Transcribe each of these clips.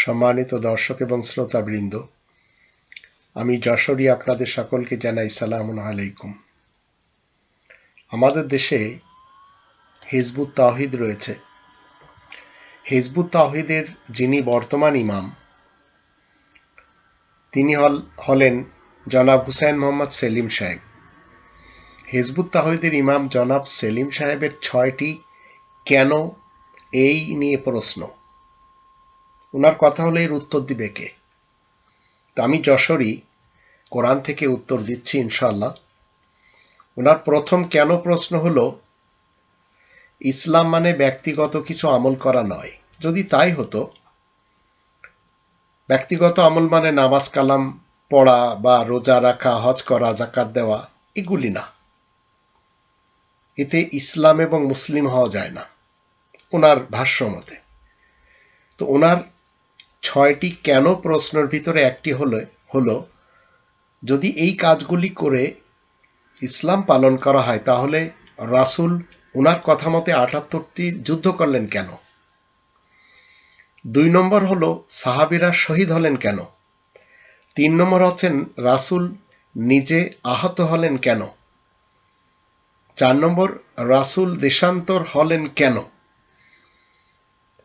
সম্মানিত দর্শক এবং শ্রোতাবৃন্দ, আমি যশোরী আপনাদের সকলকে জানাই সালাম আলাইকুম। আমাদের দেশে হিজবুত তাহিদ রয়েছে। হিজবুত তাহিদের যিনি বর্তমান ইমাম, তিনি হল, হলেন জনাব হুসাইন মোহাম্মদ সেলিম সাহেব। হিজবুত তাহিদের ইমাম জনাব সেলিম সাহেবের ছয়টি কেন এই নিয়ে প্রশ্ন। ওনার কথা হলে এর উত্তর দিবে কে? তো আমি যশোরই কোরআন থেকে উত্তর দিচ্ছি ইনশাল্লাহ ওনার প্রথম কেন প্রশ্ন হলো, ইসলাম মানে ব্যক্তিগত কিছু আমল করা নয়। যদি তাই হতো, ব্যক্তিগত আমল মানে নামাজ কালাম পড়া বা রোজা রাখা, হজ করা জাকাত দেওয়া, এগুলি না। এতে ইসলাম এবং মুসলিম হওয়া যায় না ওনার ভাষ্য মতে। তো ওনার ছয়টি কেন প্রশ্নের ভিতরে একটি হলো হলো, যদি এই কাজগুলি করে ইসলাম পালন করা হয়, তাহলে রাসুল ওনার কথা মতে আটাত্তরটি যুদ্ধ করলেন কেন? দুই নম্বর হলো, সাহাবিরা শহীদ হলেন কেন? তিন নম্বর হচ্ছেন, রাসুল নিজে আহত হলেন কেন? চার নম্বর, রাসুল দেশান্তর হলেন কেন?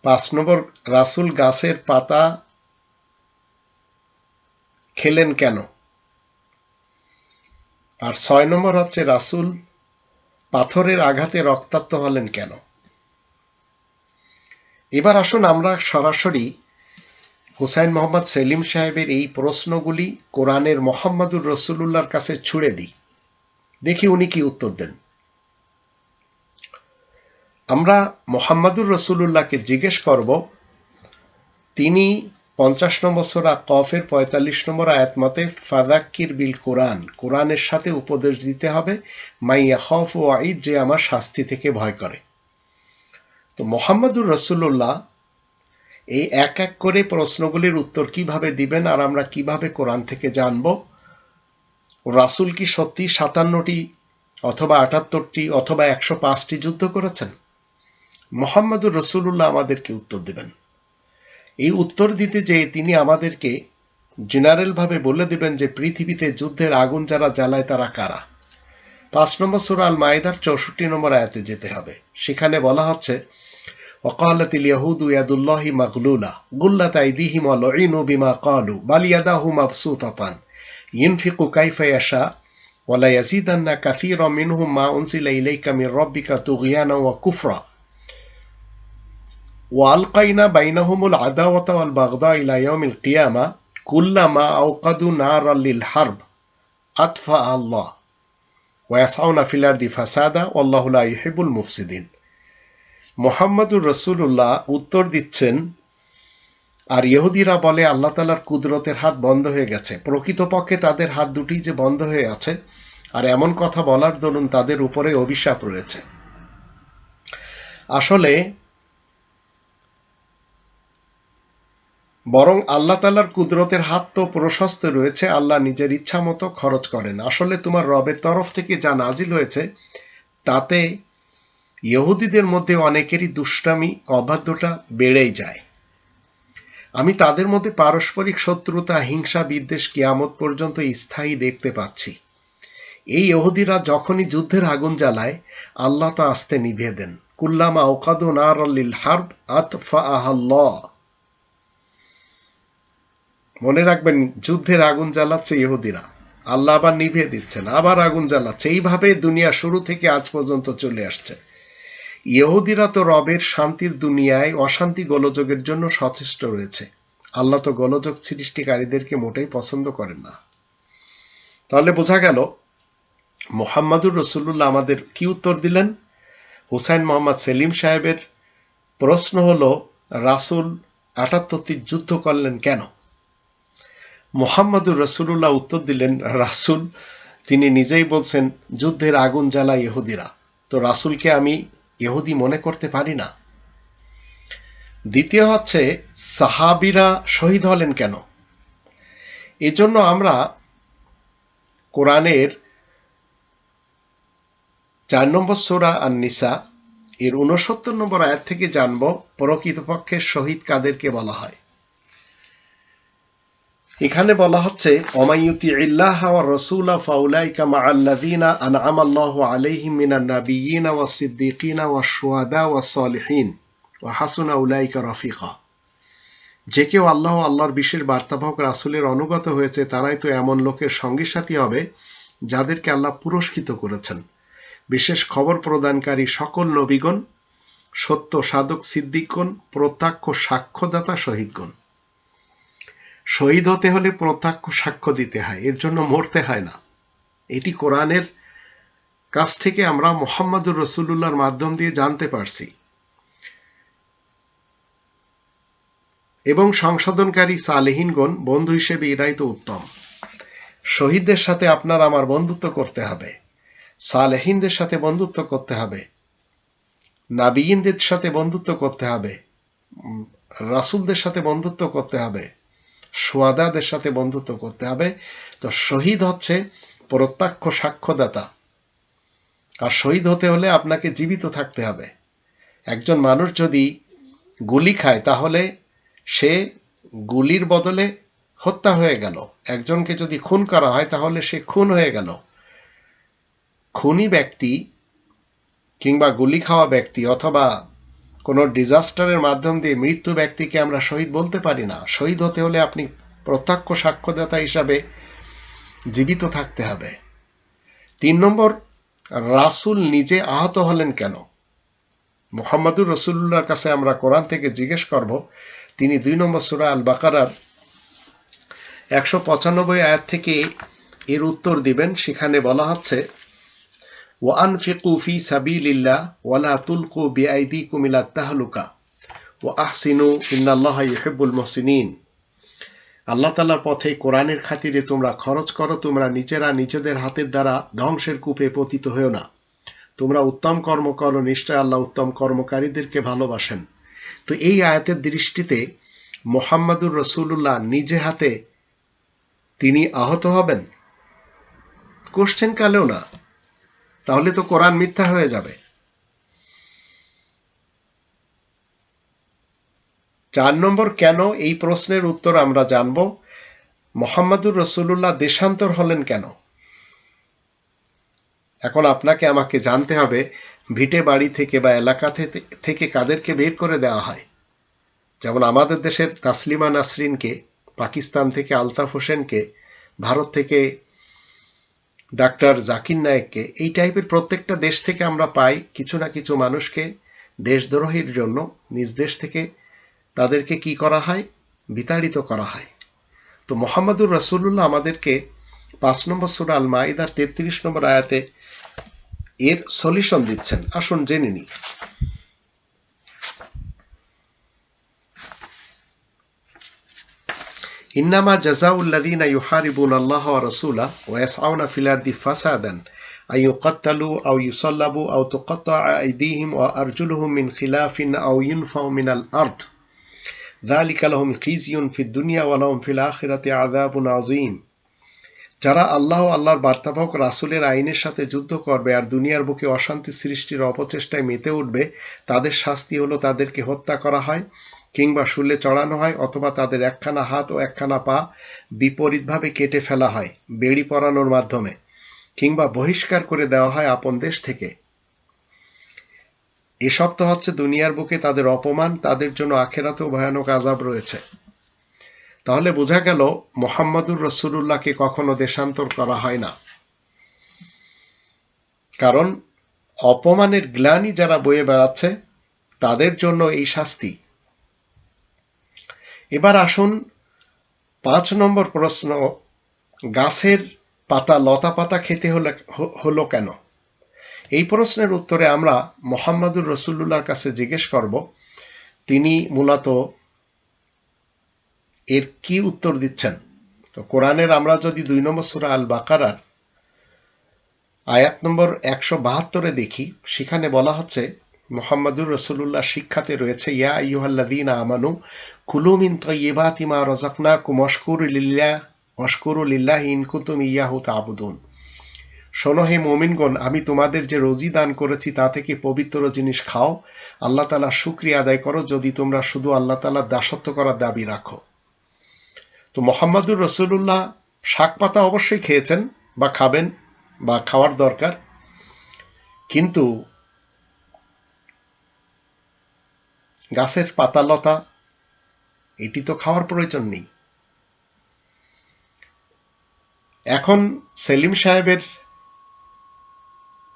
পাঁচ নম্বর, রাসুল গাছের পাতা খেলেন কেন? আর ছয় নম্বর হচ্ছে, রাসুল পাথরের আঘাতে রক্তাক্ত হলেন কেন? এবার আসুন আমরা সরাসরি হুসাইন মোহাম্মদ সেলিম সাহেবের এই প্রশ্নগুলি কোরআনের মোহাম্মদুর রসুল্লাহর কাছে ছুড়ে দিই। দেখি উনি কি উত্তর দেন। আমরা মোহাম্মদুর রসুল্লাহকে জিজ্ঞেস করব, তিনি পঞ্চাশ নম্বর সোরা কফের পঁয়তাল্লিশ নম্বর আয়াত মতে ফাদাক্কির বিল কোরআন কোরআনের সাথে উপদেশ দিতে হবে মাইয়া খফ ও আইদ যে আমার শাস্তি থেকে ভয় করে। তো মোহাম্মদুর রসুল্লাহ এই এক এক করে প্রশ্নগুলির উত্তর কীভাবে দিবেন আর আমরা কীভাবে কোরআন থেকে জানব? রাসুল কি সত্যি সাতান্নটি অথবা আটাত্তরটি অথবা একশো পাঁচটি যুদ্ধ করেছেন? মোহাম্মদুর রসুল্লাহ আমাদেরকে উত্তর দেবেন। এই উত্তর দিতে যে তিনি আমাদেরকে জেনারেলভাবে বলে দেবেন যে, পৃথিবীতে যুদ্ধের আগুন যারা জ্বালায় তারা কারা? পাঁচ নম্বর সুরাল মায়েদার চৌষট্টি নম্বর আয়াতে যেতে হবে। সেখানে বলা হচ্ছে ওকালাতিল কালু কাইফা ইয়াশা মা উনসিলা কুফরা। وألقينا بينهم العداوة والبغضاء إلى يوم القيامة كلما أوقدوا نارا للحرب أطفأ الله ويسعون في الأرض فسادا والله لا يحب المفسدين মোহাম্মদুর রসুল্লাহ উত্তর দিচ্ছেন আর ইহুদিরা বলে আল্লাহ তালার কুদরতের হাত বন্ধ হয়ে গেছে প্রকৃতপক্ষে তাদের হাত দুটি যে বন্ধ হয়ে আছে আর এমন কথা বলার দরুন তাদের উপরে অভিশাপ রয়েছে আসলে বরং আল্লাহ তালার কুদরতের হাত তো প্রশস্ত রয়েছে, আল্লাহ নিজের ইচ্ছা মতো খরচ করেন। আসলে তোমার রবের তরফ থেকে যা নাজিল হয়েছে, তাতে ইহুদিদের মধ্যে অনেকেরই দুষ্টামি অবাধ্যটা বেড়েই যায়। আমি তাদের মধ্যে পারস্পরিক শত্রুতা, হিংসা, বিদ্বেষ কিয়ামত পর্যন্ত স্থায়ী দেখতে পাচ্ছি। এই ইহুদিরা যখনই যুদ্ধের আগুন জ্বালায়, আল্লাহ তা আস্তে নিভিয়ে দেন। কুল্লামা ওকাদু নার আল্লিল হার্ব আতফা মনে রাখবেন, যুদ্ধের আগুন জ্বালাচ্ছে ইহুদিরা। আল্লাহ আবার নিভিয়ে দিচ্ছেন, আবার আগুন জ্বালাচ্ছে। এইভাবে দুনিয়া শুরু থেকে আজ পর্যন্ত চলে আসছে। ইহুদিরা তো রবের শান্তির দুনিয়ায় অশান্তি গোলযোগের জন্য সচেষ্ট রয়েছে। আল্লাহ তো গোলযোগ সৃষ্টিকারীদেরকে মোটেই পছন্দ করেন না। তাহলে বোঝা গেল, মোহাম্মদুর রসুল্লাহ আমাদের কি উত্তর দিলেন? হুসাইন মোহাম্মদ সেলিম সাহেবের প্রশ্ন হলো, রাসুল আটাত্তরটি যুদ্ধ করলেন কেন? মোহাম্মদুর রসুল্লাহ উত্তর দিলেন, রাসুল, তিনি নিজেই বলছেন, যুদ্ধের আগুন জ্বালা ইহুদিরা। তো রাসুলকে আমি ইহুদি মনে করতে পারি না। দ্বিতীয় হচ্ছে, সাহাবিরা শহীদ হলেন কেন? এজন্য আমরা কোরআনের চার নম্বর সোরা আর নিসা এর উনসত্তর নম্বর আয়াত থেকে জানব, প্রকৃতপক্ষে শহীদ কাদেরকে বলা হয়? এখানে বলা হচ্ছে অমায়ুতি ইল্লাহ ওয়া ফাউলাইকা মা আল্লাযীনা আনআমাল্লাহু আলাইহিম মিনান শুহাদা ওয়া হাসুনা উলাইকা যে কেউ আল্লাহ আল্লাহর বিশেষ বার্তাবাহক রাসূলের অনুগত হয়েছে, তারাই তো এমন লোকের সঙ্গী সাথী হবে যাদেরকে আল্লাহ পুরস্কৃত করেছেন। বিশেষ খবর প্রদানকারী সকল নবীগণ, সত্য সাধক সিদ্দিকগণ, প্রত্যক্ষ সাক্ষ্যদাতা শহীদগণ। শহীদ হতে হলে প্রত্যক্ষ সাক্ষ্য দিতে হয়, এর জন্য মরতে হয় না। এটি কোরআনের কাছ থেকে আমরা মোহাম্মদুর রসুল্লাহর মাধ্যম দিয়ে জানতে পারছি। এবং সংশোধনকারী সালেহিনগণ, বন্ধু হিসেবে এরাই তো উত্তম। শহীদদের সাথে আপনার আমার বন্ধুত্ব করতে হবে। সালেহিনদের সাথে বন্ধুত্ব করতে হবে। নাবিয়িনদের সাথে বন্ধুত্ব করতে হবে। রাসুলদের সাথে বন্ধুত্ব করতে হবে। সোয়াদাদের সাথে বন্ধুত্ব করতে হবে। তো শহীদ হচ্ছে প্রত্যক্ষ সাক্ষ্যদাতা। আর শহীদ হতে হলে আপনাকে জীবিত থাকতে হবে। একজন মানুষ যদি গুলি খায়, তাহলে সে গুলির বদলে হত্যা হয়ে গেল। একজনকে যদি খুন করা হয়, তাহলে সে খুন হয়ে গেল। খুনি ব্যক্তি কিংবা গুলি খাওয়া ব্যক্তি অথবা কোনো ডিজাস্টারের মাধ্যম দিয়ে মৃত্যু ব্যক্তিকে আমরা শহীদ বলতে পারি না। শহীদ হতে হলে আপনি প্রত্যক্ষ সাক্ষ্যদাতা হিসাবে জীবিত থাকতে হবে। তিন নম্বর, রাসুল নিজে আহত হলেন কেন? মোহাম্মদুর রসুল্লাহর কাছে আমরা কোরআন থেকে জিজ্ঞেস করব। তিনি দুই নম্বর সুরা আল বাকারার একশো পঁচানব্বই আয়াত থেকে এর উত্তর দিবেন। সেখানে বলা হচ্ছে وأنفقوا في سبيل الله ولا تلقوا بأيديكم إلى التهلكة وأحسنوا إن الله يحب المحسنين আল্লাহ তালার পথে কোরআনের খাতিরে তোমরা খরচ করো, তোমরা নিজেরা নিজেদের হাতের দ্বারা ধ্বংসের কূপে পতিত হও না। তোমরা উত্তম কর্ম করো, নিশ্চয় আল্লাহ উত্তম কর্মকারীদেরকে ভালোবাসেন। তো এই আয়াতের দৃষ্টিতে মোহাম্মদুর রসুল্লাহ নিজে হাতে তিনি আহত হবেন? কোশ্চেন কালেও না। তাহলে তো কোরআন মিথ্যা হয়ে যাবে। চার নম্বর, কেন এই প্রশ্নের উত্তর আমরা জানব? মোহাম্মদুর রসুল্লাহ দেশান্তর হলেন কেন? এখন আপনাকে আমাকে জানতে হবে, ভিটে বাড়ি থেকে বা এলাকা থেকে কাদেরকে বের করে দেওয়া হয়? যেমন আমাদের দেশের তাসলিমা নাসরিনকে, পাকিস্তান থেকে আলতাফ হোসেনকে, ভারত থেকে ডাক্তার জাকির নায়েককে এই টাইপের প্রত্যেকটা দেশ থেকে আমরা পাই কিছু না কিছু মানুষকে দেশদ্রোহীর জন্য নিজ দেশ থেকে তাদেরকে কি করা হয়? বিতাড়িত করা হয়। তো মোহাম্মদুর রসুল্লাহ আমাদেরকে পাঁচ নম্বর সুরা আল মাইদার তেত্রিশ নম্বর আয়াতে এর সলিউশন দিচ্ছেন। আসুন জেনে নিই। إنما جزاء الذين يحاربون الله ورسوله ويسعون في الأرض فسادا أن يقتلوا أو يصلبوا أو تقطع أيديهم وأرجلهم من خلاف أو ينفوا من الأرض ذلك لهم خزي في الدنيا ولهم في الآخرة عذاب عظيم যারা আল্লাহ আল্লাহর বার্তাবাহক রাসুলের আইনের সাথে যুদ্ধ করবে আর দুনিয়ার বুকে অশান্তি সৃষ্টির অপচেষ্টায় মেতে উঠবে তাদের শাস্তি হলো তাদেরকে হত্যা করা হয় কিংবা শুলে চড়ানো হয় অথবা তাদের একখানা হাত ও একখানা পা বিপরীতভাবে কেটে ফেলা হয় বেড়ি পরানোর মাধ্যমে, কিংবা বহিষ্কার করে দেওয়া হয় আপন দেশ থেকে। এসব তো হচ্ছে দুনিয়ার বুকে তাদের অপমান, তাদের জন্য আখেরাতেও ভয়ানক আজাব রয়েছে। তাহলে বোঝা গেল, মোহাম্মদুর রসুল্লাহকে কখনো দেশান্তর করা হয় না। কারণ, অপমানের গ্লানি যারা বয়ে বেড়াচ্ছে, তাদের জন্য এই শাস্তি। এবার আসুন পাঁচ নম্বর প্রশ্ন, গাছের পাতা, লতা পাতা খেতে হলে হলো কেন? এই প্রশ্নের উত্তরে আমরা মোহাম্মদুর রসুল্লাহর কাছে জিজ্ঞেস করব, তিনি মূলত এর কি উত্তর দিচ্ছেন? তো কোরআনের আমরা যদি দুই নম্বর সুরা আল বাকারার আয়াত নম্বর একশো বাহাত্তরে দেখি, সেখানে বলা হচ্ছে মোহাম্মদুর রসুল্লাহ শিক্ষাতে রয়েছে, ইয়া ইউহাল্লাদিন আমানু কুলুমিন তৈবাতি মা রজাকনা কুমস্কুর লিল্লাহ মস্কুরুলিল্লাহ ইনকুতুম ইয়াহু তাবুদুন। শোনো হে মোমিনগণ, আমি তোমাদের যে রোজি দান করেছি তা থেকে পবিত্র জিনিস খাও। আল্লাহ তালা শুক্রিয়া আদায় করো যদি তোমরা শুধু আল্লাহ তালার দাসত্ব করার দাবি রাখো। তো মোহাম্মদুর রসুল্লাহ শাক পাতা অবশ্যই খেয়েছেন বা খাবেন বা খাওয়ার দরকার। কিন্তু গাছের পাতালতা, এটি তো খাওয়ার প্রয়োজন নেই। এখন সেলিম সাহেবের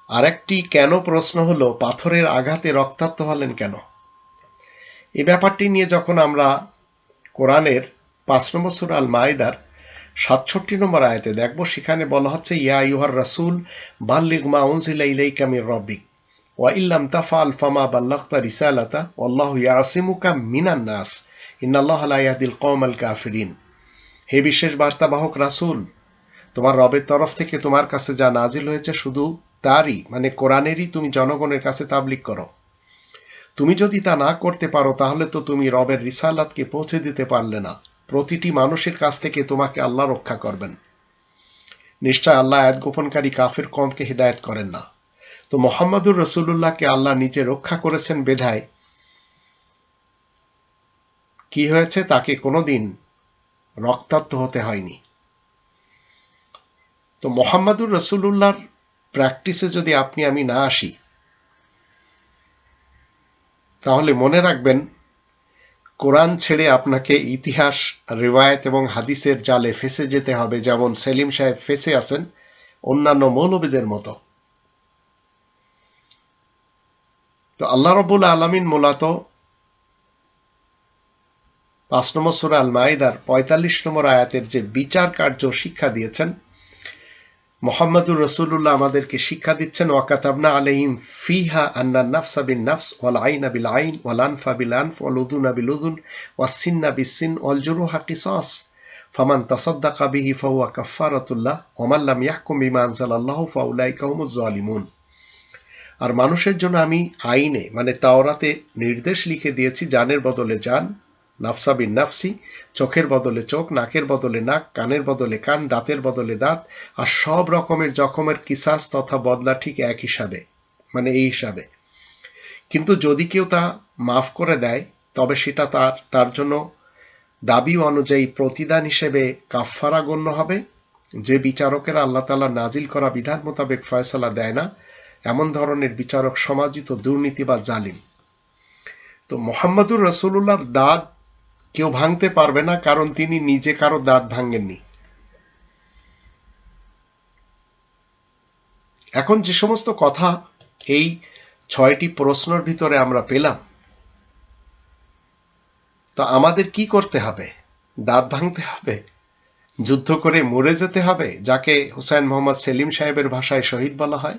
আরেকটি কেন প্রশ্ন হলো, পাথরের আঘাতে রক্তাক্ত হলেন কেন? এ ব্যাপারটি নিয়ে যখন আমরা কোরআনের পাঁচ নম্বর সুর আল মায়দার সাতষট্টি নম্বর আয়তে দেখব, সেখানে বলা হচ্ছে, ইয়া ইউহার রাসুল, বাল্লিগ মা উনজিলা রব্বিক। ওয়া ইল্লাম তাফাল ফামা বাল্লাগতা রিসালাতা আল্লাহু ইয়াসিমুকা মিনান নাস ইন্নাল্লাহ লা ইয়াহদিল কওমাল কাফিরিন হে বিশেষ বার্তাবাহক রাসূল, তোমার রবের তরফ থেকে তোমার কাছে যা নাজিল হয়েছে শুধু তারই মানে কোরআনেরই তুমি জনগণের কাছে তাবলিক করো। তুমি যদি তা না করতে পারো, তাহলে তো তুমি রবের রিসালাতকে পৌঁছে দিতে পারলে না। প্রতিটি মানুষের কাছ থেকে তোমাকে আল্লাহ রক্ষা করবেন। নিশ্চয় আল্লাহ আয়াত গোপনকারী কাফের কমকে হিদায়ত করেন না। তো মোহাম্মদুর রসুল্লাহকে আল্লাহ নিজে রক্ষা করেছেন বেধায়। কি হয়েছে? তাকে কোনোদিন রক্তাক্ত হতে হয়নি। তো মোহাম্মদুর রসুল্লাহর প্র্যাকটিসে যদি আপনি, আমি না আসি, তাহলে মনে রাখবেন, কোরআন ছেড়ে আপনাকে ইতিহাস, রিওয়ায়ত এবং হাদিসের জালে ফেসে যেতে হবে। যেমন সেলিম সাহেব ফেসে আছেন অন্যান্য মৌলবীদের মতো। তো আল্লাহ রবুল আলমিন মূলত পাঁচ নম্বর সুরা আল মাইদার পঁয়তাল্লিশ নম্বর আয়াতের যে বিচার কার্য শিক্ষা দিয়েছেন, মোহাম্মদুর রসুল্লাহ আমাদেরকে শিক্ষা দিচ্ছেন, ওয়াকাতাবনা আলহিম ফিহা আন্না নাফসা বিন নাফস ওয়াল আইনা বিল আইন ওয়াল আনফা বিল আনফ ওয়াল উদুনা বিল উদুন ওয়াস সিন্না বিস সিন ওয়াল জুরুহা কিসাস। ফামান তাসাদ্দাকা বিহি ফাহুয়া কাফফারাতুল্লাহ ওমান লাম ইয়াহকুম বিমা আনজালাল্লাহু ফাউলাইকা হুমুজ জালিমুন। আর মানুষের জন্য আমি আইনে মানে তাওরাতে নির্দেশ লিখে দিয়েছি, জানের বদলে যান নাফসা বিন নাফসি, চোখের বদলে চোখ, নাকের বদলে নাক, কানের বদলে কান, দাঁতের বদলে দাঁত, আর সব রকমের জখমের কিসাস তথা বদলা ঠিক এক হিসাবে মানে এই হিসাবে। কিন্তু যদি কেউ তা মাফ করে দেয়, তবে সেটা তার তার জন্য দাবি অনুযায়ী প্রতিদান হিসেবে কাফফারা গণ্য হবে। যে বিচারকের আল্লাহ তালা নাজিল করা বিধান মোতাবেক ফয়সলা দেয় না এমন ধরনের বিচারক, সমাজিত দুর্নীতি বা জালিম। তো মোহাম্মদুর রসুল্লাহর দাঁত কেউ ভাঙতে পারবে না, কারণ তিনি নিজে কারও দাঁত ভাঙেননি। এখন যে সমস্ত কথা, এই ছয়টি প্রশ্নের ভিতরে আমরা পেলাম। তো আমাদের কি করতে হবে? দাঁত ভাঙতে হবে? যুদ্ধ করে মরে যেতে হবে, যাকে হুসাইন মোহাম্মদ সেলিম সাহেবের ভাষায় শহীদ বলা হয়?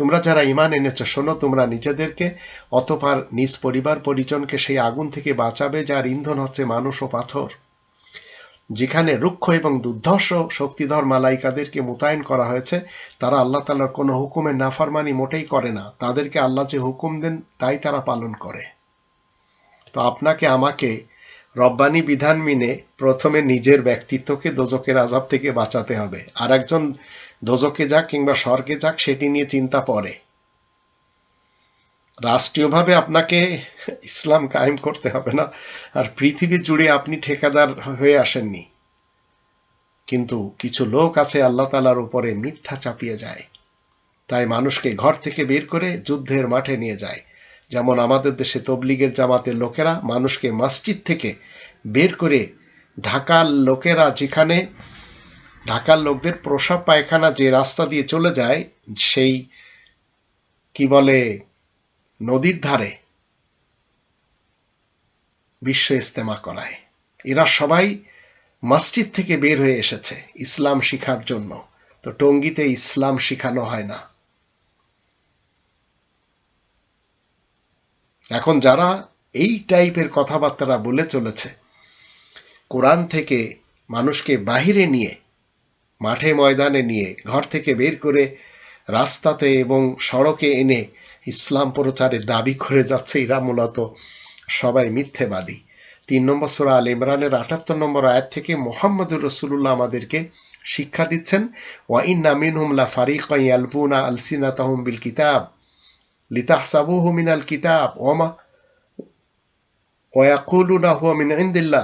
তোমরা যারা ইমান এনেছ, শোনো, তোমরা নিজেদেরকে, অতপার নিজ পরিবার পরিজনকে সেই আগুন থেকে বাঁচাবে যার ইন্ধন হচ্ছে মানুষ ও পাথর। যেখানে রুক্ষ এবং দুর্ধর্ষ শক্তিধর মালাইকাদেরকে মোতায়েন করা হয়েছে, তারা আল্লাহ তালার কোনো হুকুমের নাফারমানি মোটেই করে না। তাদেরকে আল্লাহ যে হুকুম দেন, তাই তারা পালন করে। তো আপনাকে, আমাকে রব্বানি বিধান মিনে প্রথমে নিজের ব্যক্তিত্বকে দোজকের আজাব থেকে বাঁচাতে হবে। আর একজন দোজকে যাক কিংবা স্বর্গে যাক, সেটি নিয়ে চিন্তা পরে রাষ্ট্রীয়ভাবে আপনাকে ইসলাম কায়েম করতে হবে না, আর পৃথিবী জুড়ে আপনি ঠিকাদার হয়ে আসেননি। কিন্তু কিছু লোক আছে আল্লাহ তালার উপরে মিথ্যা চাপিয়ে যায়। তাই মানুষকে ঘর থেকে বের করে যুদ্ধের মাঠে নিয়ে যায়। যেমন আমাদের দেশে তবলিগের জামাতের লোকেরা মানুষকে মসজিদ থেকে বের করে ঢাকার লোকেরা যেখানে ঢাকার লোকদের প্রসাব পায়খানা যে রাস্তা দিয়ে চলে যায়, সেই, কি বলে, নদীর ধারে বিশ্ব ইস্তেমা করায়। এরা সবাই মসজিদ থেকে বের হয়ে এসেছে, ইসলাম শিখার জন্য। তো টঙ্গিতে ইসলাম শিখানো হয় না। এখন যারা এই টাইপের কথাবার্তা বলে চলেছে, কোরআন থেকে মানুষকে বাহিরে নিয়ে মাঠে ময়দানে নিয়ে ঘর থেকে বের করে রাস্তাতে এবং সড়কে এনে ইসলাম প্রচারে দাবি করে যাচ্ছে এরা মূলত সবাই মিথ্যেবাদী। তিন নম্বর সোরা আল ইমরানের আটাত্তর নম্বর আয়াত থেকে মোহাম্মদুর রসুল্লাহ আমাদেরকে শিক্ষা দিচ্ছেন ওয়াইন নামিন হুমলা ফারিক আলবুনা আলসিনা তাহম বিল কিতাব লিতাহ সাবু কিতাব ওমা ওয়াকুলুনা হুয়া মিন ইন্দিল্লা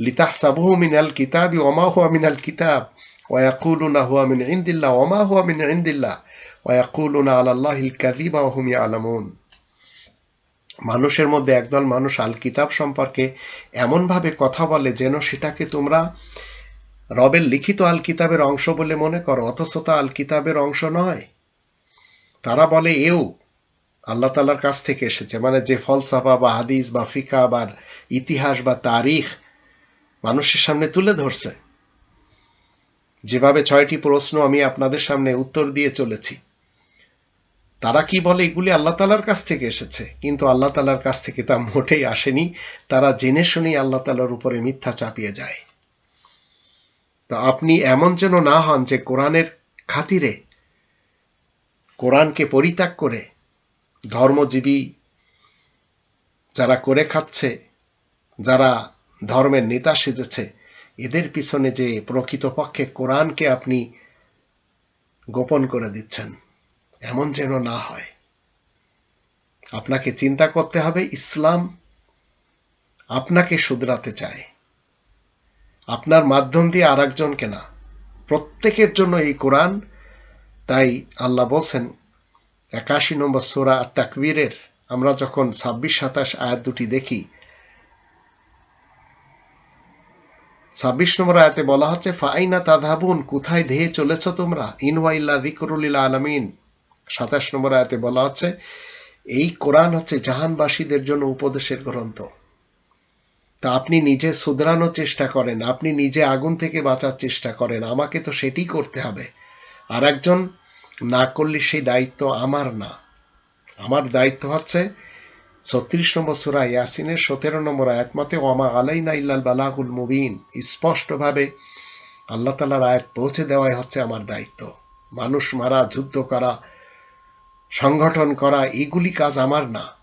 লিতাহসাবহু মিনাল هو من الكتاب. মিনাল কিতাব من হুয়া الله وما هو من عند الله. ويقولون على الله الكذب وهم يعلمون. মানুষের মধ্যে একদল মানুষ আল কিতাব সম্পর্কে এমনভাবে কথা বলে যেন সেটাকে তোমরা রবের লিখিত আল কিতাবের অংশ বলে মনে করো, অথচ তা আল কিতাবের অংশ নয়। তারা বলে, এও, আল্লাহ তালার কাছ থেকে এসেছে। মানে যে ফলসাফা বা হাদিস বা ফিকা বা ইতিহাস বা তারিখ মানুষের সামনে তুলে ধরছে। যেভাবে ছয়টি প্রশ্ন আমি আপনাদের সামনে উত্তর দিয়ে চলেছি। তারা কি বলে এগুলি আল্লাহ তালার কাছ থেকে এসেছে? কিন্তু আল্লাহ তালার কাছ থেকে তা মোটেই আসেনি। তারা জেনে শুনেই আল্লাহ তালার উপরে মিথ্যা চাপিয়ে যায়। তো আপনি এমন যেন না হন যে কোরআনের খাতিরে, কোরআনকে পরিত্যাগ করে ধর্মজীবী যারা করে খাচ্ছে, যারা ধর্মের নেতা সেজেছে। এদের পিছনে যে প্রকৃতপক্ষে কোরআনকে আপনি গোপন করে দিচ্ছেন, এমন যেন না হয়। আপনাকে চিন্তা করতে হবে, ইসলাম আপনাকে শুধরাতে চায়। আপনার মাধ্যম দিয়ে আর একজনকে না, প্রত্যেকের জন্য এই কোরআন, তাই আল্লাহ বলছেন, একাশি নম্বর সোরা তাকবীরের আমরা যখন ছাব্বিশ সাতাশ আয়াত দুটি দেখি ছাব্বিশ নম্বর আয়াতে বলা হচ্ছে, ফাইনা তাধাবুন কোথায় ধেয়ে চলেছ তোমরা? ইনওয়াইল্লা জিকরুল্লাহ আলমিন। সাতাশ নম্বর আয়াতে বলা হচ্ছে, এই কোরআন হচ্ছে জাহানবাসীদের জন্য উপদেশের গ্রন্থ। তা আপনি নিজে শুধরানোর চেষ্টা করেন, আপনি নিজে আগুন থেকে বাঁচার চেষ্টা করেন, আমাকে তো সেটি করতে হবে। আর একজন না করলে সেই দায়িত্ব আমার না। আমার দায়িত্ব হচ্ছে ছত্রিশ নম্বর সুরা ইয়াসিনের সতেরো নম্বর আয়াতমতে ওয়ামা আলাই ইল্লাল বালাগুল মুবিন। স্পষ্টভাবে আল্লাহ তালার আয়াত পৌঁছে দেওয়াই হচ্ছে আমার দায়িত্ব। মানুষ মারা, যুদ্ধ করা, সংগঠন করা, এগুলি কাজ আমার না।